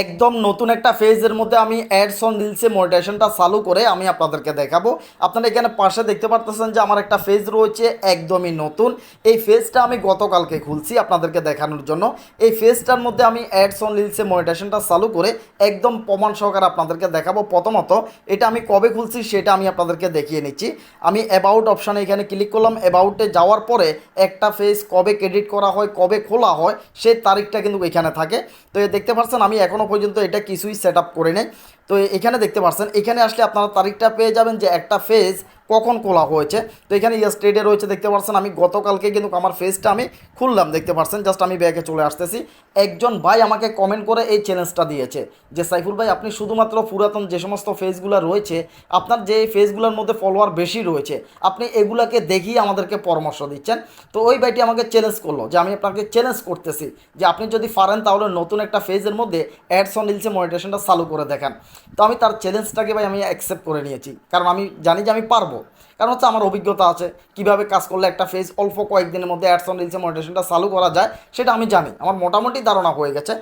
একদম নতুন একটা ফেজের মধ্যে আমি অ্যাডস অন রিলসে মনিটাইজেশনটা চালু করে আমি আপনাদেরকে দেখাবো। আপনারা এখানে পাশে দেখতে পারতেছেন যে আমার একটা ফেজ রয়েছে, একদমই নতুন। এই ফেজটা আমি গতকালকে খুলছি আপনাদেরকে দেখানোর জন্য। এই ফেজটার মধ্যে আমি অ্যাডস অন রিলসে মনিটাইজেশনটা চালু করে একদম প্রমাণ সহকারে আপনাদেরকে দেখাবো। প্রথমত, এটা আমি কবে খুলছি সেটা আমি আপনাদেরকে দেখিয়ে নিচ্ছি। আমি অ্যাবাউট অপশানে এখানে ক্লিক করলাম। অ্যাবাউটে যাওয়ার পরে একটা ফেজ কবে ক্রেডিট করা হয়, কবে খোলা হয়, সেই তারিখটা কিন্তু এখানে থাকে। তো দেখতে পাচ্ছেন আমি এখনও পর্যন্ত এটা কিছুই সেট করে নেই। তো এখানে দেখতে পাচ্ছেন এখানে আসলে আপনারা তারিখটা পেয়ে যাবেন যে একটা ফেজ কখন খোলা হয়েছে। তো এখানে স্টেডে রয়েছে, দেখতে পাচ্ছেন আমি গতকালকে কিন্তু আমার ফেজটা আমি খুললাম, দেখতে পাচ্ছেন জাস্ট আমি ব্যাগে চলে আসতেছি। একজন ভাই আমাকে কমেন্ট করে এই চ্যালেঞ্জটা দিয়েছে যে, সাইফুল ভাই, আপনি শুধুমাত্র পুরাতন যে সমস্ত ফেজগুলো রয়েছে, আপনার যে ফেজগুলোর মধ্যে ফলোয়ার বেশি রয়েছে, আপনি এগুলাকে দেখিয়ে আমাদেরকে পরামর্শ দিচ্ছেন? তো ওই ভাইটি আমাকে চ্যালেঞ্জ করল যে, আমি আপনাকে চ্যালেঞ্জ করতেছি যে, আপনি যদি পারেন তাহলে নতুন একটা ফেজের মধ্যে অ্যাডস অন রিলসে মনিটেশনটা চালু করে দেখান। তো আমি তার চ্যালেঞ্জটাকে ভাই আমি অ্যাকসেপ্ট করে নিয়েছি। কারণ আমি জানি যে আমি পারব। কারণ হচ্ছে আমার অভিজ্ঞতা আছে, কীভাবে কাজ করলে একটা ফেজ অল্প কয়েকদিনের মধ্যে অ্যাডস অন রিলসে মনিটেশনটা চালু করা যায়, সেটা আমি জানি। আমার মোটামুটি ধারণা হয়ে গেছে।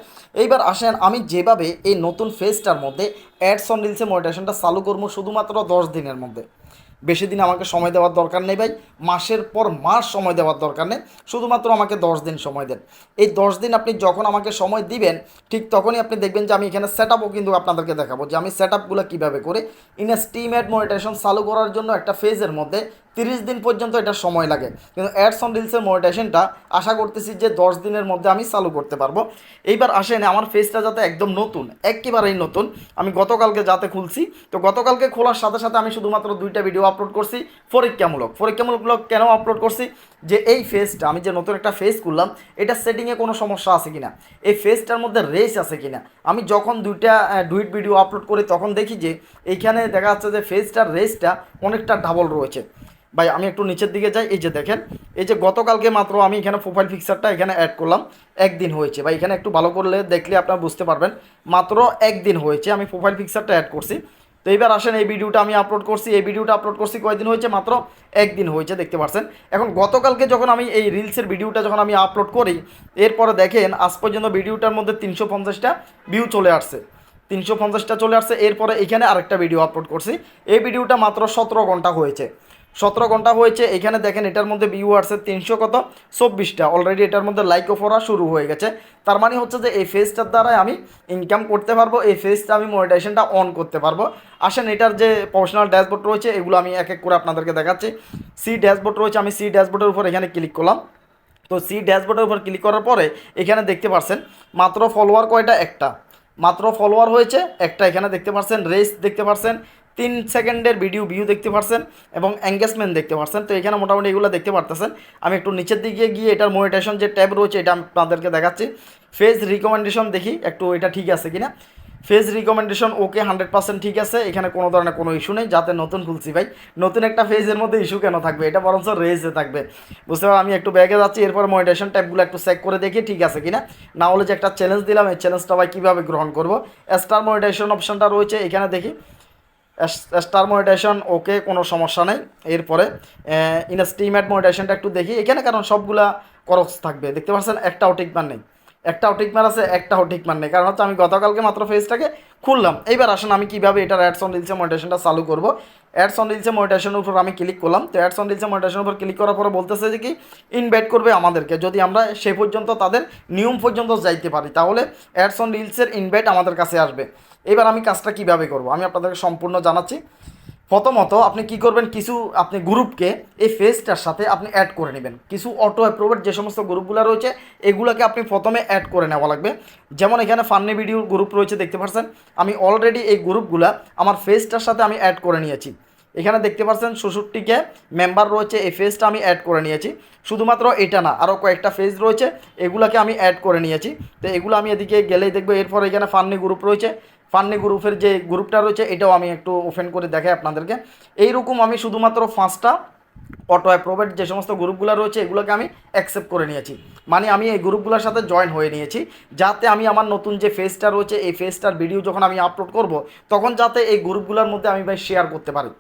এইবার আসেন, আমি যেভাবে এই নতুন ফেজটার মধ্যে অ্যাডস অন রিলসে মনিটেশনটা চালু করব শুধুমাত্র দশ দিনের মধ্যে। বেশি দিন আমাকে সময় দেওয়ার দরকার নেই ভাই। মাসের পর মাস সময় দেওয়ার দরকার নেই। শুধুমাত্র আমাকে দশ দিন সময় দেন। এই দশ দিন আপনি যখন আমাকে সময় দিবেন, ঠিক তখনই আপনি দেখবেন যে আমি এখানে সেট আপও কিন্তু আপনাদেরকে দেখাবো যে আমি সেট আপগুলো কীভাবে করে। ইন স্টিমেট মনিটাইজেশন চালু করার জন্য একটা ফেজের মধ্যে তিরিশ দিন পর্যন্ত এটা সময় লাগে। কিন্তু অ্যাডস অন রিলসের মনিটাইজেশনটা আশা করতেছি যে দশ দিনের মধ্যে আমি চালু করতে পারব। এইবার আসেন, আমার ফেজটা যাতে একদম নতুন, একেবারেই নতুন। আমি গতকালকে যাতে খুলছি, তো গতকালকে খোলার সাথে সাথে আমি শুধুমাত্র দুইটা ভিডিও আপলোড করছি পরীক্ষামূলক। পরীক্ষামূলক কেন আপলোড করছি? যে এই ফেজটা আমি যে নতুন একটা ফেজ করলাম এটা সেটিংয়ে কোনো সমস্যা আছে কিনা? এই ফেজটার মধ্যে রেস আছে কিনা? আমি যখন দুইটা ডুইট ভিডিও আপলোড করি, তখন দেখি যে এইখানে দেখা যাচ্ছে যে ফেজটার রেসটা অনেকটা ডাবল রয়েছে। ভাই, আমি একটু নিচের দিকে যাই। এই যে দেখেন, এই যে গতকালকে মাত্র আমি এখানে প্রোফাইল পিকচারটা এখানে অ্যাড করলাম। একদিন হয়েছে। বা এখানে একটু ভালো করলে দেখলে আপনারা বুঝতে পারবেন। মাত্র একদিন হয়েছে আমি প্রোফাইল পিকচারটা অ্যাড করছি। তো এইবার আসেন, এই ভিডিওটা আমি আপলোড করছি। এই ভিডিওটা আপলোড করছি কয়দিন হয়েছে? মাত্র একদিন হয়েছে, দেখতে পাচ্ছেন এখন গতকালকে যখন আমি এই রিলসের ভিডিওটা যখন আমি আপলোড করি, এরপরে দেখেন, আজ পর্যন্ত ভিডিওটার মধ্যে তিনশো পঞ্চাশটা ভিউ চলে আসছে। তিনশো পঞ্চাশটা চলে আসছে। এরপরে এখানে আরেকটা ভিডিও আপলোড করছি। এই ভিডিওটা মাত্র সতেরো ঘণ্টা হয়েছে। সতেরো ঘণ্টা হয়েছে, এখানে দেখেন এটার মধ্যে ভিউ তিনশো কত? চব্বিশটা। অলরেডি এটার মধ্যে লাইকও পড়া শুরু হয়ে গেছে। তার মানে হচ্ছে যে এই ফেজটার দ্বারাই আমি ইনকাম করতে পারব, এই ফেজটা আমি মনিটাইজেশনটা অন করতে পারব। আসেন এটার যে প্রফেশনাল ড্যাশবোর্ড রয়েছে, এগুলো আমি এক এক করে আপনাদেরকে দেখাচ্ছি। সি ড্যাশবোর্ড রয়েছে, আমি সি ড্যাশবোর্ডের উপর এখানে ক্লিক করলাম। তো সি ড্যাশবোর্ডের উপর ক্লিক করার পরে এখানে দেখতে পাচ্ছেন মাত্র ফলোয়ার কয়টা? একটা। মাত্র ফলোয়ার হয়েছে, একটা এখানে দেখতে পাচ্ছেন রেস দেখতে পাচ্ছেন তিন সেকেন্ডের ভিডিও ভিউ দেখতে পারছেন এবং এঙ্গেজমেন্ট দেখতে পারছেন। তো এখানে মোটামুটি এগুলো দেখতে পারতেছেন। আমি একটু নিচের দিকে গিয়ে এটার মনিটেশন যে ট্যাব রয়েছে, এটা আপনাদেরকে দেখাচ্ছি। ফেজ রিকমেন্ডেশন দেখি, একটু এটা ঠিক আছে কিনা? Phase recommendation okay hundred percent ঠিক আছে। এখানে কোনো ধরনের কোনো ইস্যু নেই, যাতে নতুন খুলছি ভাই। নতুন একটা ফেজের মধ্যে ইস্যু কেন থাকবে? এটা বরঞ্চ রেজে থাকবে। বুঝতে পারো আমি একটু ব্যাগে যাচ্ছি, এরপর মনিটেশন ট্যাবগুলো একটু চেক করে দেখি, ঠিক আছে কিনা? না হলে যে একটা চ্যালেঞ্জ দিলাম, এই চ্যালেঞ্জটা ভাই কীভাবে গ্রহণ করব? স্টার মনিটেশন অপশনটা রয়েছে, এখানে দেখি। স্টার মনিটেশন ওকে, কোনো সমস্যা নেই। এরপরে ইন স্টিমেট মনিটেশনটা একটু দেখি। এখানে কারণ সবগুলা খরচ থাকবে। দেখতে পাচ্ছেন একটাও টিকমান নেই। একটাও টিকমার আছে একটাও টিকমার নেই। কারণ হচ্ছে, আমি গতকালকে মাত্র ফেজটাকে খুললাম। এইবার আসেন, আমি কীভাবে এটার অ্যাডস অন রিলসে মনিটেশনটা চালু করব। অ্যাডস অন রিলসে মনিটেশনের উপর আমি ক্লিক করলাম। তো অ্যাডস অন রিলসে মনিটেশনের উপর ক্লিক করার পরে বলতেছে যে কি, ইনভাইট করবে আমাদেরকে। যদি আমরা সে পর্যন্ত তাদের নিয়ম পর্যন্ত যাইতে পারি, তাহলে অ্যাডস অন রিলসের ইনভাইট আমাদের কাছে আসবে। এবার আমি কাজটা কীভাবে করব? আমি আপনাদেরকে সম্পূর্ণ জানাচ্ছি। প্রথমত আপনি কি করবেন, কিছু আপনি গ্রুপকে এই ফেজটার সাথে আপনি অ্যাড করে নেবেন। কিছু অটো অ্যাপ্রুভেড যে সমস্ত গ্রুপগুলো রয়েছে, এগুলোকে আপনি প্রথমে অ্যাড করে নেওয়া লাগবে। যেমন এখানে ফান্নি ভিডিও গ্রুপ রয়েছে, দেখতে পাচ্ছেন আমি অলরেডি এই গ্রুপগুলা আমার ফেজটার সাথে আমি অ্যাড করে নিয়েছি। এখানে দেখতে পাচ্ছেন ষষট্টিকে মেম্বার রয়েছে, এই ফেজটা আমি অ্যাড করে নিয়েছি। শুধুমাত্র এটা না আরও কয়েকটা ফেজ রয়েছে, এগুলাকে আমি অ্যাড করে নিয়েছি। তো এগুলো আমি এদিকে গেলেই দেখব, এরপর এখানে ফান্নি গ্রুপ রয়েছে। ফান্নি গ্রুপের যে গ্রুপটা রয়েছে, এটাও আমি একটু ওপেন করে দেখাই আপনাদেরকে। এইরকম আমি শুধুমাত্র পাঁচটা অটো অ্যাপ্রোভেড যে সমস্ত গ্রুপগুলো রয়েছে, এগুলোকে আমি অ্যাকসেপ্ট করে নিয়েছি। মানে আমি এই গ্রুপগুলোর সাথে জয়েন হয়ে নিয়েছি, যাতে আমি আমার নতুন যে ফেসটা রয়েছে, এই ফেসটার ভিডিও যখন আমি আপলোড করব, তখন যাতে এই গ্রুপগুলোর মধ্যে আমি ভাই শেয়ার করতে পারি।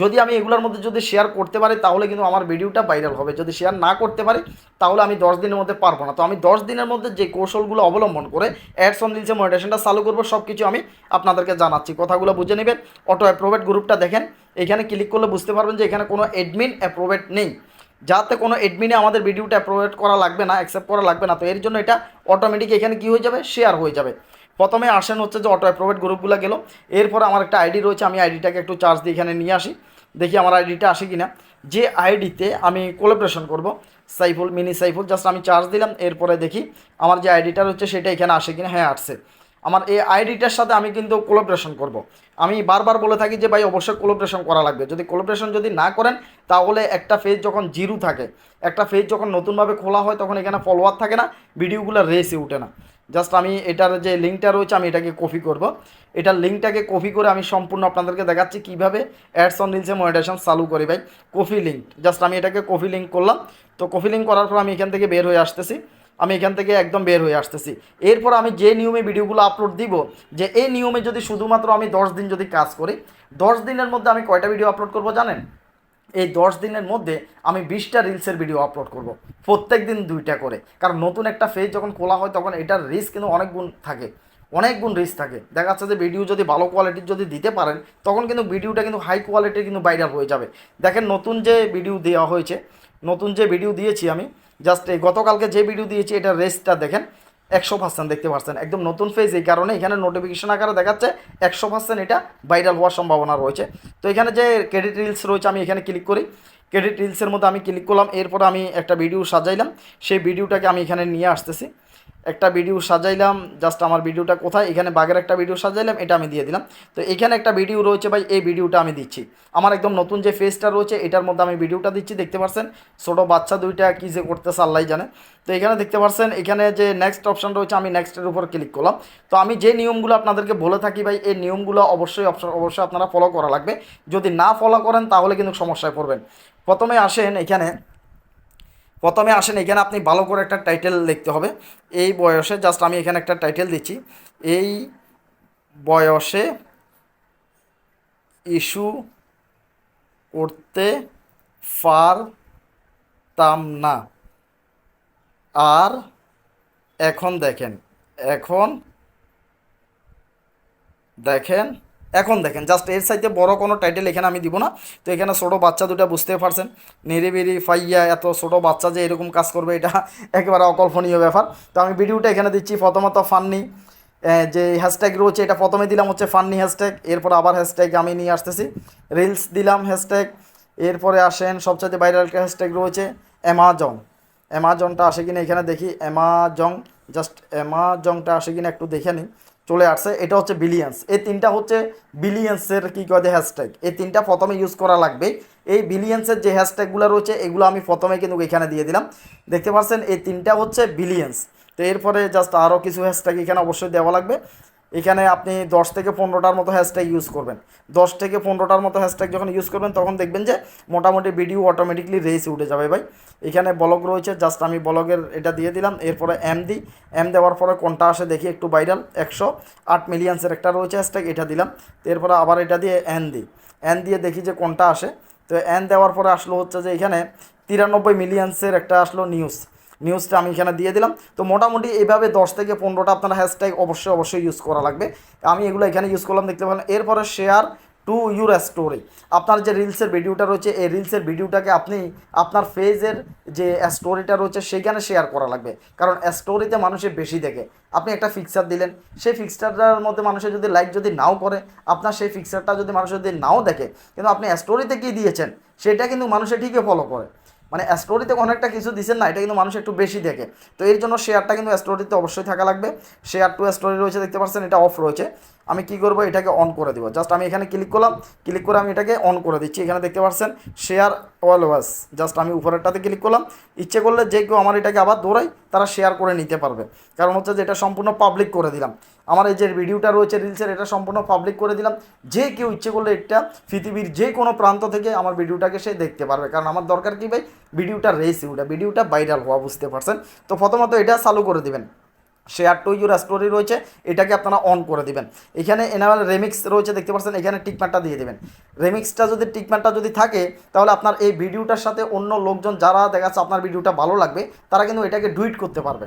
যদি আমি এগুলোর মধ্যে যদি শেয়ার করতে পারি, তাহলে কিন্তু আমার ভিডিওটা ভাইরাল হবে। যদি শেয়ার না করতে পারি, তাহলে আমি দশ দিনের মধ্যে পারব না। তো আমি দশ দিনের মধ্যে যে কৌশলগুলো অবলম্বন করে অ্যাডস অন রিলসে মনিটেশনটা চালু করব সব কিছু আমি আপনাদেরকে জানাচ্ছি। কথাগুলো বুঝে নেবেন। অটো অ্যাপ্রোভেট গ্রুপটা দেখেন। এখানে ক্লিক করলে বুঝতে পারবেন যে এখানে কোনো অ্যাডমিন অ্যাপ্রোভেট নেই। যাতে কোনো অ্যাডমিনে আমাদের ভিডিওটা অ্যাপ্রোভেট করা লাগবে না অ্যাকসেপ্ট করা লাগবে না। তো এর জন্য এটা অটোমেটিক এখানে কি হয়ে যাবে? শেয়ার হয়ে যাবে। প্রথমে আসেন হচ্ছে যে অটো অ্যাপ্রোভেড গ্রুপগুলো গেল এরপর আমার একটা আইডি রয়েছে, আমি আইডিটাকে একটু চার্জ দিয়ে এখানে নিয়ে আসি। দেখি আমার আইডিটা আসে কি না যে আইডিতে আমি কোলাবরেশন করব, সাইফুল, মিনি সাইফুল জাস্ট আমি চার্জ দিলাম। এরপরে দেখি আমার যে আইডিটা রয়েছে সেটা এখানে আসে কি না হ্যাঁ আসছে। আমার এই আইডিটার সাথে আমি কিন্তু কোলাবরেশন করব। আমি বারবার বলে থাকি যে, ভাই, অবশ্যই কোলাবরেশন করা লাগবে। যদি কোলাবরেশন যদি না করেন, তাহলে একটা ফেজ যখন জিরো থাকে, একটা ফেজ যখন নতুনভাবে খোলা হয়, তখন এখানে ফলোয়ার থাকে না, ভিডিওগুলো রেসে উঠে না। জাস্ট আমি এটার যে লিঙ্কটা রয়েছে, আমি এটাকে কপি করব। এটার লিঙ্কটাকে কপি করে আমি সম্পূর্ণ আপনাদেরকে দেখাচ্ছি কীভাবে অ্যাডস অন রিলসে মনিটেশন চালু করি, ভাই। কপি লিঙ্ক জাস্ট আমি এটাকে কপি লিঙ্ক করলাম। তো কপি লিঙ্ক করার পর আমি এখান থেকে বের হয়ে আসতেছি। আমি এখান থেকে একদম বের হয়ে আসতেছি। এরপর আমি যে নিয়মে ভিডিওগুলো আপলোড দিব, যে এই নিয়মে যদি শুধুমাত্র আমি দশ দিন যদি কাজ করি, দশ দিনের মধ্যে আমি কয়টা ভিডিও আপলোড করব জানেন? এই দশ দিনের মধ্যে আমি বিশটা রিলসের ভিডিও আপলোড করব প্রত্যেক দিন দুইটা করে। কারণ নতুন একটা ফেজ যখন খোলা হয়, তখন এটার রিস্ক কিন্তু অনেক গুণ থাকে। অনেক গুণ রিস্ক থাকে। দেখা যাচ্ছে যে ভিডিও যদি ভালো কোয়ালিটির যদি দিতে পারেন, তখন কিন্তু ভিডিওটা কিন্তু হাই কোয়ালিটির কিন্তু ভাইরাল হয়ে যাবে। দেখেন নতুন যে ভিডিও দেওয়া হয়েছে, নতুন যে ভিডিও দিয়েছি আমি জাস্ট এই গতকালকে যে ভিডিও দিয়েছি, এটা রেসটা দেখেন, একশো পার্সেন্ট দেখতে পাচ্ছেন একদম নতুন ফেজ এই কারণে এখানে নোটিফিকেশন আকারে দেখাচ্ছে, একশো পার্সেন্ট এটা ভাইরাল হওয়ার সম্ভাবনা রয়েছে। তো এখানে যে ক্রেডিট রিলস রয়েছে, আমি এখানে ক্লিক করি। ক্রেডিট রিলসের মধ্যে আমি ক্লিক করলাম, এরপর আমি একটা ভিডিও সাজাইলাম। সেই ভিডিওটাকে আমি এখানে নিয়ে আসতেছি। একটা ভিডিও সাজাইলাম জাস্ট আমার ভিডিওটা কোথায়, এখানে বাঘের একটা ভিডিও সাজাইলাম, এটা আমি দিয়ে দিলাম। তো এখানে একটা ভিডিও রয়েছে ভাই, এই ভিডিওটা আমি দিচ্ছি। আমার একদম নতুন যে ফেসটা রয়েছে, এটার মধ্যে আমি ভিডিওটা দিচ্ছি, দেখতে পাচ্ছেন ছোটো বাচ্চা দুইটা কী যে করতেছে, আল্লাহ জানে। তো এখানে দেখতে পাচ্ছেন এখানে যে নেক্সট অপশান রয়েছে, আমি নেক্সটের উপর ক্লিক করলাম। তো আমি যে নিয়মগুলো আপনাদেরকে বলে থাকি ভাই, এই নিয়মগুলো অবশ্যই অবশ্যই আপনারা ফলো করা লাগবে। যদি না ফলো করেন, তাহলে কিন্তু সমস্যায় পড়বেন। প্রথমে আসেন এখানে প্রথমে আসেন, এখানে আপনি ভালো করে একটা টাইটেল লিখতে হবে। এই বয়সে জাস্ট আমি এখানে একটা টাইটেল দিচ্ছি। এই বয়সে ইস্যু করতে পারতাম না। আর এখন দেখেন এখন দেখেন এখন দেখেন জাস্ট এর সাইতে বড় কোনো টাইটেল এখানে আমি দিব না। তো এখানে ছোটো বাচ্চা দুটা বুঝতে পারছেন। নিরিবিরি ফাইয়া এত ছোটো বাচ্চা যে এরকম কাজ করবে, এটা একেবারে অকল্পনীয় ব্যাপার। তো আমি ভিডিওটা এখানে দিচ্ছি, প্রথমত ফান্নি যে হ্যাশট্যাগ রয়েছে, এটা প্রথমে দিলাম হচ্ছে ফান্নি হ্যাশট্যাগ এরপর আবার হ্যাশট্যাগ আমি নিয়ে আসতেছি। রিলস দিলাম হ্যাশট্যাগ এরপরে আসেন সবচাইতে ভাইরাল হ্যাশট্যাগ রয়েছে অ্যামাজন অ্যামাজনটা আসে কিনা এখানে দেখি অ্যামাজন জাস্ট অ্যামাজনটা আসে কিনা একটু দেখে নিই। চলে আসছে, এটা হচ্ছে বিলিয়ন্স এই তিনটা হচ্ছে বিলিয়ন্সের কী কয় হ্যাশট্যাগ এই তিনটা প্রথমে ইউজ করা লাগবে এই বিলিয়ন্সের যে হ্যাশট্যাগুলো রয়েছে, এগুলো আমি প্রথমে কিন্তু এখানে দিয়ে দিলাম। দেখতে পাচ্ছেন, এই তিনটা হচ্ছে বিলিয়ন্স তো এরপরে জাস্ট আরও কিছু হ্যাশট্যাগ এখানে অবশ্যই দেওয়া লাগবে। এখানে আপনি দশ থেকে পনেরোটার মতো হ্যাশট্যাগ ইউজ করবেন। দশ থেকে পনেরোটার মতো হ্যাশট্যাগ যখন ইউজ করবেন, তখন দেখবেন যে মোটামুটি ভিডিও অটোমেটিকলি রেসে উঠে যাবে ভাই। এখানে ব্লগ রয়েছে জাস্ট আমি ব্লগের এটা দিয়ে দিলাম। এরপরে এম দিই এম দেওয়ার পরে কোনটা আসে দেখি, একটু ভাইরাল একশো আট মিলিয়ন্সের একটা রয়েছে হ্যাশট্যাগ এটা দিলাম। এরপরে আবার এটা দিয়ে এন দিই। এন দিয়ে দেখি যে কোনটা আসে। তো এন দেওয়ার পরে আসলো হচ্ছে যে এখানে তিরানব্বই মিলিয়ন্সের একটা আসলো নিউজ নিউজটা আমি এখানে দিয়ে দিলাম। তো মোটামুটি এইভাবে দশ থেকে পনেরোটা আপনার হ্যাশট্যাগ অবশ্যই অবশ্যই ইউজ করা লাগবে। আমি এগুলো এখানে ইউজ করলাম, দেখতে পেলাম এরপরে শেয়ার টু ইউর স্টোরি আপনার যে রিলসের ভিডিওটা রয়েছে, এই রিলসের ভিডিওটাকে আপনি আপনার ফেজের যে স্টোরিটা রয়েছে সেইখানে শেয়ার করা লাগবে। কারণ স্টোরিতে মানুষের বেশি দেখে। আপনি একটা ফিক্সার দিলেন, সেই ফিক্সারটার মধ্যে মানুষের যদি লাইক যদি নাও করে, আপনার সেই ফিক্সারটা যদি মানুষ যদি নাও দেখে, কিন্তু আপনি স্টোরিতে কী দিয়েছেন, সেটা কিন্তু মানুষে ঠিকই ফলো করে। মানে স্টোরিতে অনেকটা কিছু দিচ্ছেন না, এটা কিন্তু মানুষ একটু বেশি দেখে। তো এর জন্য শেয়ারটা কিন্তু স্টোরিতে অবশ্যই থাকা লাগবে। শেয়ার টু স্টোরি রয়েছে, দেখতে পাচ্ছেন, এটা অফ রয়েছে। আমি কি করব, এটাকে অন করে দিব। জাস্ট আমি এখানে ক্লিক করলাম ক্লিক করে আমি এটাকে অন করে দিচ্ছি। এখানে দেখতে পাচ্ছেন শেয়ার অলওয়াজ জাস্ট আমি উপরেরটাতে ক্লিক করলাম। ইচ্ছে করলে যে কেউ আমার এটাকে আবার দৌড়াই তারা শেয়ার করে নিতে পারবে। কারণ হচ্ছে যে এটা সম্পূর্ণ পাবলিক করে দিলাম। আমার এই যে ভিডিওটা রয়েছে রিলসের এটা সম্পূর্ণ পাবলিক করে দিলাম। যে কেউ ইচ্ছে করলে এটা পৃথিবীর যে কোনো প্রান্ত থেকে আমার ভিডিওটাকে সে দেখতে পারবে। কারণ আমার দরকার কি ভাই? ভিডিওটা রেসি ওটা ভিডিওটা ভাইরাল হওয়া, বুঝতে পারছেন? তো প্রথমত এটা চালু করে দিবেন। শেয়ার টু ইউর স্টোরি রয়েছে, এটাকে আপনারা অন করে দিবেন। এখানে এনার রেমিক্স রয়েছে, দেখতে পাচ্ছেন? এখানে টিকমারটা দিয়ে দেবেন। রেমিক্সটা যদি টিকমারটা যদি থাকে, তাহলে আপনার এই ভিডিওটার সাথে অন্য লোকজন যারা দেখা যাচ্ছে আপনার ভিডিওটা ভালো লাগবে, তারা কিন্তু এটাকে ডুইট করতে পারবে।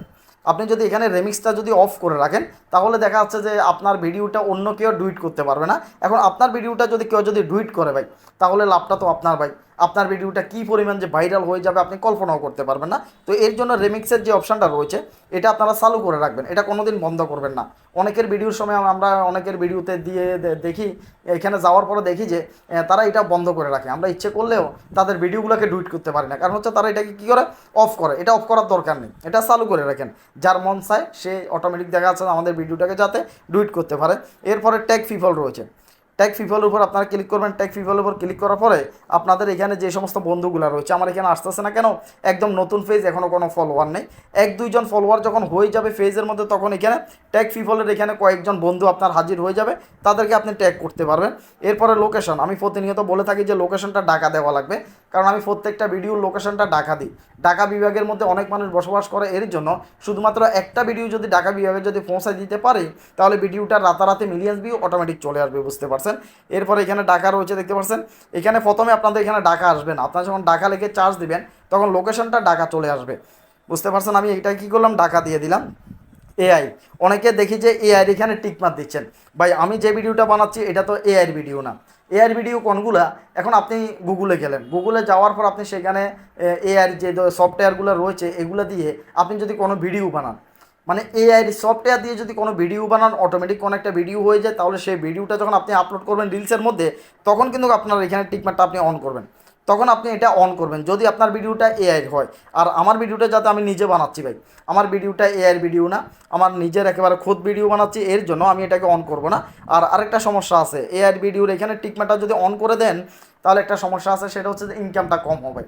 আপনি যদি এখানে রেমিক্সটা যদি অফ করে রাখেন, তাহলে দেখা যাচ্ছে যে আপনার ভিডিওটা অন্য কেউ ডুইট করতে পারবে না। এখন আপনার ভিডিওটা যদি কেউ যদি ডুইট করে ভাই, তাহলে লাভটা তো আপনার ভাই। আপনার ভিডিওটা কী পরিমাণ যে ভাইরাল হয়ে যাবে আপনি কল্পনাও করতে পারবেন না। তো এর জন্য রেমিক্সের যে অপশানটা রয়েছে, এটা আপনারা চালু করে রাখবেন। এটা কোনো দিন বন্ধ করবেন না। অনেকের ভিডিওর সময় আমরা অনেকের ভিডিওতে দিয়ে দেখি, এখানে যাওয়ার পরে দেখি যে তারা এটা বন্ধ করে রাখে। আমরা ইচ্ছে করলেও তাদের ভিডিওগুলোকে ডুইট করতে পারি না। কারণ হচ্ছে তারা এটাকে কী করে? অফ করে। এটা অফ করার দরকার নেই। এটা চালু করে রাখেন। যার মন চায়, সে অটোমেটিক দেখা যাচ্ছে আমাদের ভিডিওটাকে যাতে ডুইট করতে পারে। এরপরে ট্যাগ ফিফল রয়েছে। ট্যাগ ফিফলের উপর আপনারা ক্লিক করবেন। ট্যাগ ফিফলের উপর ক্লিক করার পরে আপনাদের এখানে যে সমস্ত বন্ধুগুলো রয়েছে, আমার এখানে আসতেছে না কেন? একদম নতুন ফেজ এখনও কোনো ফলোয়ার নেই। এক, দুইজন ফলোয়ার যখন হয়ে যাবে ফেজের মধ্যে, তখন এখানে ট্যাগ ফিফলের এখানে কয়েকজন বন্ধু আপনার হাজির হয়ে যাবে। তাদেরকে আপনি ট্যাগ করতে পারবেন। এরপরে লোকেশন আমি প্রতিনিয়ত বলে থাকি যে লোকেশনটা ডাকা দেওয়া লাগবে। কারণ আমি প্রত্যেকটা ভিডিওর লোকেশনটা ডাকা দিই। ঢাকা বিভাগের মধ্যে অনেক মানুষ বসবাস করে, এর জন্য শুধুমাত্র একটা ভিডিও যদি ঢাকা বিভাগে যদি পৌঁছায় দিতে পারে, তাহলে ভিডিওটা রাতারাতি মিলিয়ন্স ভিউ অটোমেটিক চলে আসবে, বুঝতে পারছেন? এরপরে এখানে ডাকা রয়েছে, দেখতে পাচ্ছেন এখানে প্রথমে আপনাদের এখানে ডাকা আসবে না। আপনারা যখন ডাকা লিখে চার্জ দিবেন, তখন লোকেশনটা ডাকা চলে আসবে। বুঝতে পারছেন? আমি এটা কী করলাম? ডাকা দিয়ে দিলাম। এআই। অনেকে দেখি যে এআইয়ের এখানে টিকমার দিচ্ছেন। ভাই, আমি যে ভিডিওটা বানাচ্ছি, এটা তো এআইয়ের ভিডিও না। এআইয়ের ভিডিও কোনগুলা? এখন আপনি গুগলে গেলেন। গুগলে যাওয়ার পর আপনি সেখানে এআইয়ের যে সফটওয়্যারগুলো রয়েছে, এগুলো দিয়ে আপনি যদি কোনো ভিডিও বানান মানে এআইয়ের সফটওয়্যার দিয়ে যদি কোনো ভিডিও বানান অটোমেটিক কোনো একটা ভিডিও হয়ে যায়, তাহলে সেই ভিডিওটা যখন আপনি আপলোড করবেন রিলসের মধ্যে, তখন কিন্তু আপনার এখানে টিকমারটা আপনি অন করবেন। তখন আপনি এটা অন করবেন। যদি আপনার ভিডিওটা এআই হয়, আর আমার ভিডিওটা যাতে আমি নিজে বানাচ্ছি ভাই, আমার ভিডিওটা এআইয়ের ভিডিও না, আমার নিজের একেবারে খোদ ভিডিও বানাচ্ছি, এর জন্য আমি এটাকে অন করব না। আর আরেকটা সমস্যা আছে এআইয়ের ভিডিওর এখানে টিকমাটা যদি অন করে দেন, তাহলে একটা সমস্যা আছে, সেটা হচ্ছে যে ইনকামটা কম হবে।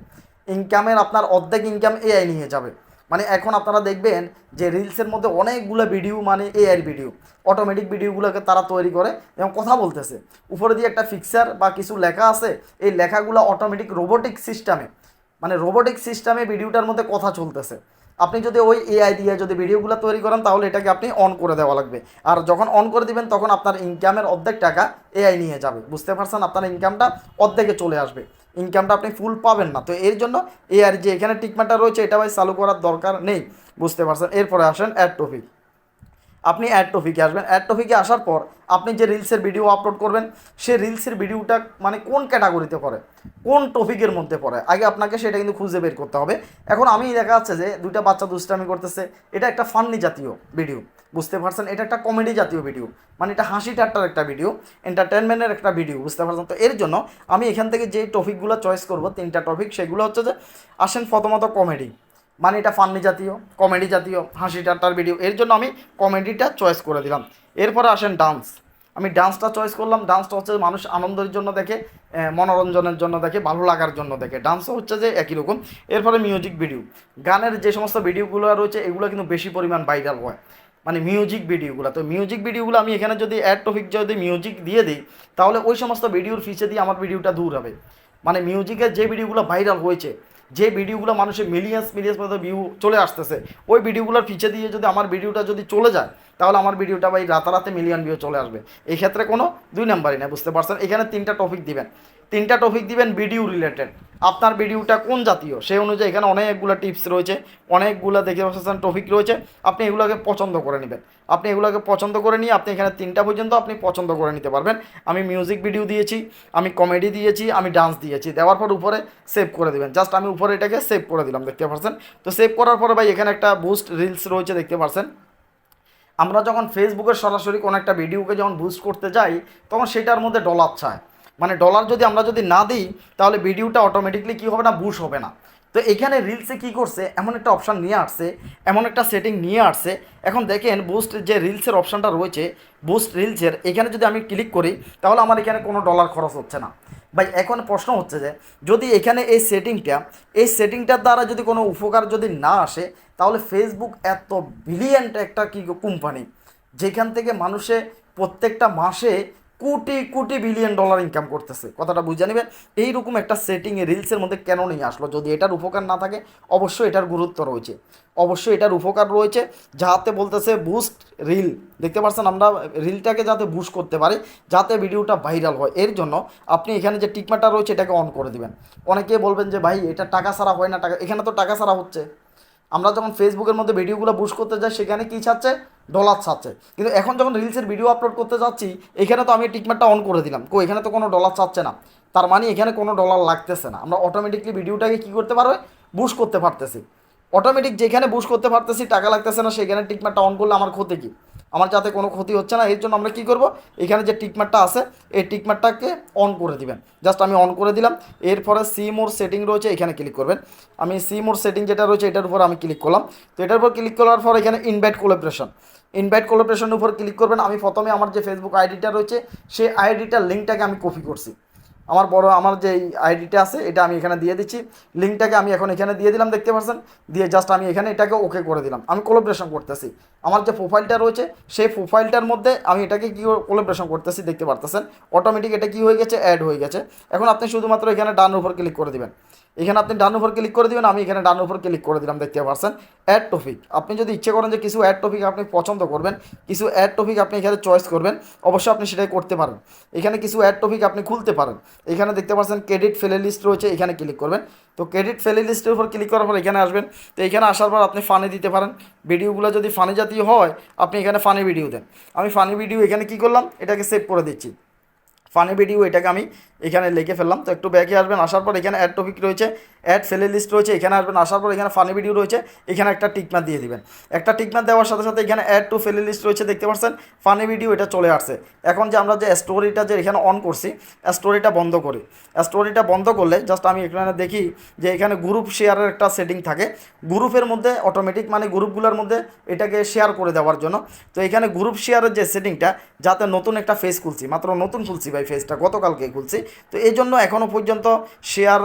ইনকামের আপনার অর্ধেক ইনকাম এআই নিয়ে যাবে। মানে এখন আপনারা দেখবেন যে রিলসের মধ্যে অনেকগুলো ভিডিও মানে এআই ভিডিও অটোমেটিক ভিডিওগুলোকে তারা তৈরি করে এবং কথা বলতেছে। উপরে দিয়ে একটা ফিক্সার বা কিছু লেখা আছে, এই লেখাগুলো অটোমেটিক রোবোটিক সিস্টেমে মানে রোবোটিক সিস্টেমে ভিডিওটার মধ্যে কথা চলতেছে। আপনি যদি ওই এআই দিয়ে যদি ভিডিওগুলো তৈরি করেন, তাহলে এটাকে আপনি অন করে দেওয়া লাগবে। আর যখন অন করে দিবেন, তখন আপনার ইনকামের অর্ধেক টাকা এআই নিয়ে যাবে। বুঝতে পারছেন? আপনার ইনকামটা অর্ধেকে চলে আসবে। ইনকামটা আপনি ফুল পাবেন না। তো এর জন্য এআর যে এখানে টিকমাটা রয়েছে, এটা ভাই চালু করার দরকার নেই। বুঝতে পারছেন? এরপরে আসেন অ্যাড টপিক আপনি অ্যাড টপিকে আসবেন। অ্যাড টপিকে আসার পর আপনি যে রিলসের ভিডিও আপলোড করবেন, সে রিলসের ভিডিওটা মানে কোন ক্যাটাগরিতে পড়ে? কোন টপিকের মধ্যে পড়ে? আগে আপনাকে সেটা কিন্তু খুঁজে বের করতে হবে। এখন আমি দেখা যাচ্ছে যে দুইটা বাচ্চা দুষ্টামি করতেছে। এটা একটা ফান্নি জাতীয় ভিডিও বুঝতে পারছেন? এটা একটা কমেডি জাতীয় ভিডিও মানে এটা হাসি ঠাট্টার একটা ভিডিও এন্টারটেনমেন্টের একটা ভিডিও বুঝতে পারছেন? তো এর জন্য আমি এখান থেকে যে টপিকগুলো চয়েস করব, তিনটা টপিক সেগুলো হচ্ছে যে আসেন প্রথমত কমেডি মানে এটা ফান্নি জাতীয় কমেডি জাতীয় হাসি ঠাট্টার ভিডিও এর জন্য আমি কমেডিটা চয়েস করে দিলাম। এরপরে আসেন ডান্স আমি ডান্সটা চয়েস করলাম। ডান্সটা হচ্ছে মানুষ আনন্দের জন্য দেখে মনোরঞ্জনের জন্য দেখে, ভালো লাগার জন্য দেখে। ডান্সও হচ্ছে যে একই রকম। এরপরে মিউজিক ভিডিও গানের যে সমস্ত ভিডিওগুলো রয়েছে, এগুলো কিন্তু বেশি পরিমাণ ভাইরাল হয়। মানে মিউজিক ভিডিওগুলো তো মিউজিক ভিডিওগুলো আমি এখানে যদি অ্যাড টপিক যদি মিউজিক দিয়ে দিই, তাহলে ওই সমস্ত ভিডিওর ফিচে দিয়ে আমার ভিডিওটা দূর হবে। মানে মিউজিকের যে ভিডিওগুলো ভাইরাল হয়েছে যে ভিডিওগুলো মানুষের মিলিয়ন্স মিলিয়ন্স মধ্যে ভিউ চলে আসতেছে, ওই ভিডিওগুলোর পিছে দিয়ে যদি আমার ভিডিওটা যদি চলে যায়, তাহলে আমার ভিডিওটা ভাই রাতারাতে মিলিয়ন ভিউ চলে আসবে। এই ক্ষেত্রে কোনো দুই নাম্বারই না বুঝতে পারছেন? এখানে তিনটা টপিক দিবেন। তিনটা টপিক দিবেন ভিডিও রিলেটেড আপনার ভিডিওটা কোন জাতীয়? সেই অনুযায়ী এখানে অনেকগুলো টিপস রয়েছে, অনেকগুলো দেখে বসেছেন টপিক রয়েছে। আপনি এগুলোকে পছন্দ করে নেবেন। আপনি এগুলোকে পছন্দ করে নিয়ে আপনি এখানে তিনটা পর্যন্ত আপনি পছন্দ করে নিতে পারবেন। আমি মিউজিক ভিডিও দিয়েছি, আমি কমেডি দিয়েছি, আমি ডান্স দিয়েছি। দেওয়ার পর উপরে সেভ করে দেবেন। জাস্ট আমি উপরে এটাকে সেভ করে দিলাম, দেখতে পাচ্ছেন? তো সেভ করার পরে ভাই, এখানে একটা বুস্ট রিলস রয়েছে, দেখতে পাচ্ছেন? আমরা যখন ফেসবুকের সরাসরি কোনো একটা ভিডিওকে যখন বুস্ট করতে যাই, তখন সেটার মধ্যে ডলার চায় মানে ডলার যদি আমরা যদি না দিই, তাহলে ভিডিওটা অটোমেটিকলি কী হবে না বুশ হবে না। তো এখানে রিলসে কি করছে? এমন একটা অপশান নিয়ে আসছে, এমন একটা সেটিং নিয়ে আসছে। এখন দেখেন বুস্ট যে রিলসের অপশানটা রয়েছে বুস্ট রিলসের এখানে যদি আমি ক্লিক করি, তাহলে আমার এখানে কোনো ডলার খরচ হচ্ছে না। ভাই, এখন প্রশ্ন হচ্ছে যে, যদি এখানে এই সেটিংটা এই সেটিংটার দ্বারা যদি কোনো উপকার যদি না আসে, তাহলে ফেসবুক এত বিলিয়ন্ট একটা কি কোম্পানি যেখান থেকে মানুষে প্রত্যেকটা মাসে crore crore billion dollar income করতেছে। কথাটা বুঝে নেবেন এইরকম একটা সেটিং সেটিংয়ে রিলসের মধ্যে কেন নিয়ে আসলো? যদি এটার উপকার না থাকে, অবশ্যই এটার গুরুত্ব রয়েছে। অবশ্যই এটার উপকার রয়েছে যাতে বলতেছে বুস্ট রিল দেখতে পাচ্ছেন আমরা রিলটাকে যাতে বুস্ট করতে পারি, যাতে ভিডিওটা ভাইরাল হয়। এর জন্য আপনি এখানে যে টিকমাটা রয়েছে, এটাকে অন করে দিবেন। অনেকে বলবেন যে, ভাই, এটা টাকা ছাড়া হয় না, টাকা এখানে তো টাকা ছাড়া হচ্ছে। আমরা যখন ফেসবুকের মধ্যে ভিডিওগুলো বুশ করতে যাই, সেখানে কী ছাড়ছে? ডলার ছাড়ছে। কিন্তু এখন যখন রিলসের ভিডিও আপলোড করতে যাচ্ছি, এখানে তো আমি টিকমেটটা অন করে দিলাম। কো, এখানে তো কোনো ডলার ছাড়ছে না। তার মানে এখানে কোনো ডলার লাগতেছে না। আমরা অটোমেটিকলি ভিডিওটাকে কী করতে পারবে? বুশ করতে পারতেছি। অটোমেটিক যেখানে বুস্ট করতে পারতেছি, টাকা লাগতেছে না, সেখানে টিকমারটা অন করলে আমার ক্ষতি কী? আমার যাতে কোনো ক্ষতি হচ্ছে না, এর জন্য আমরা কী করব? এখানে যে টিকমারটা আছে, এই টিকমারটাকে অন করে দিবেন। জাস্ট আমি অন করে দিলাম, এরপরে সি মোর সেটিং রয়েছে, এখানে ক্লিক করবেন। আমি সি মোর সেটিং যেটা রয়েছে, এটার উপর আমি ক্লিক করলাম। তো এটার উপর ক্লিক করার পর এখানে ইনভাইট কোলাবরেশন ইনভাইট কোলাবরেশনের উপর ক্লিক করবেন। আমি প্রথমে আমার যে ফেসবুক আইডিটা রয়েছে, সেই আইডিটার লিঙ্কটাকে আমি কপি করছি। আমার বড়, আমার যে আইডিটা আছে, এটা আমি এখানে দিয়ে দিচ্ছি। লিঙ্কটাকে আমি এখন এখানে দিয়ে দিলাম, দেখতে পাচ্ছেন? দিয়ে জাস্ট আমি এখানে এটাকে ওকে করে দিলাম। আমি কোলাবরেশন করতেছি। আমার যে প্রোফাইলটা রয়েছে, সেই প্রোফাইলটার মধ্যে আমি এটাকে কী কোলাবরেশন করতেছি, দেখতে পারতেছেন? অটোমেটিক এটা কী হয়ে গেছে? অ্যাড হয়ে গেছে। এখন আপনি শুধুমাত্র এখানে ডান উপর ক্লিক করে দিবেন। এখানে আপনি ডান উপর ক্লিক করে দিবেন, আমি এখানে ডান উপর ক্লিক করে দিলাম, দেখতে পাচ্ছেন অ্যাড টপিক আপনি যদি ইচ্ছে করেন যে কিছু অ্যাড টপিক আপনি পছন্দ করবেন, কিছু অ্যাড টপিক আপনি এখানে চয়েস করবেন, অবশ্যই আপনি সেটাই করতে পারেন। এখানে কিছু অ্যাড টপিক আপনি খুলতে পারেন। এখানে দেখতে পাচ্ছেন ক্রেডিট ফেলে লিস্ট রয়েছে, এখানে ক্লিক করবেন। তো ক্রেডিট ফেলে লিস্টের উপর ক্লিক করার পর এখানে আসবেন। তো এখানে আসার পর আপনি ফানি দিতে পারেন। ভিডিওগুলো যদি ফানি জাতীয় হয়, আপনি এখানে ফানি ভিডিও দেন। আমি ফানি ভিডিও এখানে কি করলাম? এটাকে সেভ করে দিচ্ছি। ফানি ভিডিও এটাকে আমি এখানে লিখে ফেললাম। তো একটু ব্যাকে আসবেন, আসার পর এখানে অ্যাড টপিক রয়েছে। অ্যাড ফেলে লিস্ট রয়েছে, এখানে আসবেন, আসার পর এখানে ফানি ভিডিও রয়েছে, এখানে একটা টিকমার দিয়ে দিবেন। একটা টিকমার দেওয়ার সাথে সাথে এখানে অ্যাড টু ফেলে লিস্ট রয়েছে, দেখতে পাচ্ছেন? ফানি ভিডিও এটা চলে আসছে। এখন যে আমরা যে স্টোরিটা যে এখানে অন করছি স্টোরিটা বন্ধ করি। স্টোরিটা বন্ধ করলে জাস্ট আমি এখানে দেখি যে এখানে গ্রুপ শেয়ারের একটা সেটিং থাকে। গ্রুপের মধ্যে অটোমেটিক মানে গ্রুপগুলোর মধ্যে এটাকে শেয়ার করে দেওয়ার জন্য। তো এখানে গ্রুপ শেয়ারের যে সেটিংটা যাতে নতুন একটা ফেস খুলছি, মাত্র নতুন খুলছি ভাই ফেসটা গতকালকে খুলছি। তো এই জন্য এখনও পর্যন্ত শেয়ার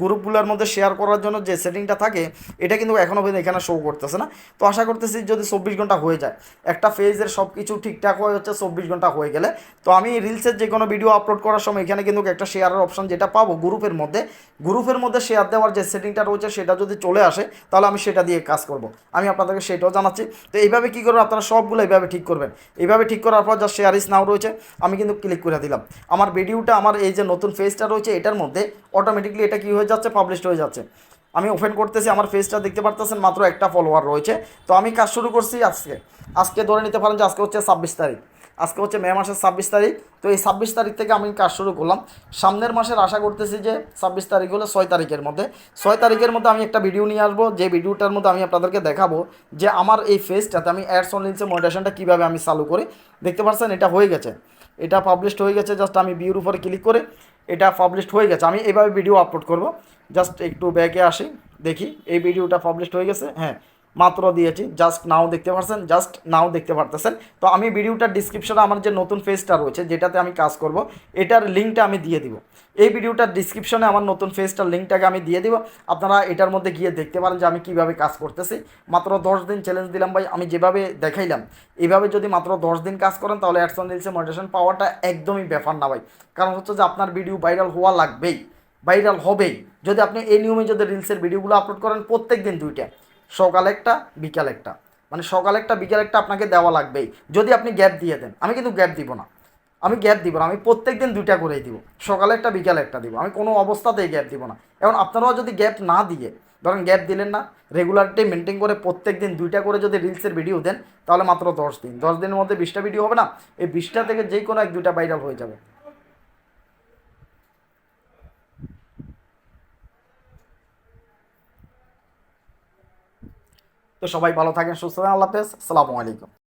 গ্রুপগুলোর শেয়ার করার জন্য যে সেটিংটা থাকে, এটা কিন্তু এখনও পর্যন্ত এখানে শো করতেছে না। তো আশা করতেছি যদি চব্বিশ ঘণ্টা হয়ে যায়, একটা ফেজের সব কিছু ঠিকঠাক হয়ে হচ্ছে চব্বিশ ঘণ্টা হয়ে গেলে। তো আমি রিলসের যে কোনো ভিডিও আপলোড করার সময় এখানে কিন্তু একটা শেয়ারের অপশন যেটা পাবো গ্রুপের মধ্যে গ্রুপের মধ্যে শেয়ার দেওয়ার যে সেটিংটা রয়েছে, সেটা যদি চলে আসে, তাহলে আমি সেটা দিয়ে কাজ করব। আমি আপনাদেরকে সেটাও জানাচ্ছি। তো এইভাবে কী করবেন আপনারা সবগুলো এইভাবে ঠিক করবেন। এইভাবে ঠিক করার পর যা শেয়ার ইস নাও রয়েছে, আমি কিন্তু ক্লিক করে দিলাম। আমার ভিডিওটা আমার এই যে নতুন ফেজটা রয়েছে, এটার মধ্যে অটোমেটিকলি এটা কী হয়ে যাচ্ছে পাবলিশড হয়ে যাচ্ছে। আমি ওপেন করতেছি, আমার ফেসটা দেখতে পারতেছেন, মাত্র একটা ফলোয়ার রয়েছে। তো আমি কাজ শুরু করছি আজকে। আজকে ধরে নিতে পারেন যে আজকে হচ্ছে ছাব্বিশ তারিখ। আজকে হচ্ছে মে মাসের ছাব্বিশ তারিখ। তো এই ছাব্বিশ তারিখ থেকে আমি কাজ শুরু করলাম। সামনের মাসের আশা করতেছি যে ছাব্বিশ তারিখ হলো ছয় তারিখের মধ্যে। ছয় তারিখের মধ্যে আমি একটা ভিডিও নিয়ে আসব। যে ভিডিওটার মধ্যে আমি আপনাদেরকে দেখাবো যে আমার এই ফেসটাতে আমি অ্যাডস অন লিন্সে মোটিভেশনটা কীভাবে আমি চালু করি। দেখতে পাচ্ছেন, এটা হয়ে গেছে। এটা পাবলিশড হয়ে গেছে জাস্ট আমি বিউর উপরে ক্লিক করে এটা পাবলিশড হয়ে গেছে। আমি এভাবে ভিডিও আপলোড করব। জাস্ট একটু ব্যাকে আসি, দেখি। এই ভিডিওটা পাবলিশড হয়ে গেছে? হ্যাঁ। মাত্র দিয়েছি। জাস্ট নাও দেখতে পারছেন জাস্ট নাও দেখতে পারতেছেন। তো আমি ভিডিওটার ডিসক্রিপশনে আমার যে নতুন ফেজটা রয়েছে, যেটাতে আমি কাজ করব, এটার লিঙ্কটা আমি দিয়ে দিব। এই ভিডিওটার ডিসক্রিপশনে আমার নতুন ফেজটার লিঙ্কটাকে আমি দিয়ে দিব। আপনারা এটার মধ্যে গিয়ে দেখতে পারেন যে আমি কীভাবে কাজ করতেছি। মাত্র দশ দিন চ্যালেঞ্জ দিলাম ভাই, আমি যেভাবে দেখাইলাম এইভাবে যদি মাত্র দশ দিন কাজ করেন, তাহলে অ্যাডসন রিলসে মোটিভেশন পাওয়াটা একদমই ব্যাপার না ভাই। কারণ হচ্ছে যে আপনার ভিডিও ভাইরাল হওয়া লাগবেই ভাইরাল হবেই। যদি আপনি এই নিয়মে যদি রিলসের ভিডিওগুলো আপলোড করেন প্রত্যেক দিন দুইটা। সকাল একটা, বিকাল একটা। মানে সকাল একটা, বিকাল একটা আপনাকে দেওয়া লাগবেই। যদি আপনি গ্যাপ দিয়ে দেন, আমি কিন্তু গ্যাপ দিব না। আমি গ্যাপ দিব না, আমি প্রত্যেক দিন দুইটা করেই দিব। সকালে একটা, বিকালে একটা দিব। আমি কোনো অবস্থাতেই গ্যাপ দিব না। এখন আপনারাও যদি গ্যাপ না দিয়ে, ধরেন গ্যাপ দিলেন না রেগুলারিটি মেনটেন করে প্রত্যেক দিন দুইটা করে যদি রিলসের ভিডিও দেন, তাহলে মাত্র দশ দিন। দশ দিনের মধ্যে বিশটা ভিডিও হবে না। এই বিশটা থেকে যে কোনো এক, দুইটা ভাইরাল হয়ে যাবে। তো সবাই ভালো থাকেন সুস্থ থাকেন আল্লাহ হাফেজ। সালামু আলাইকুম।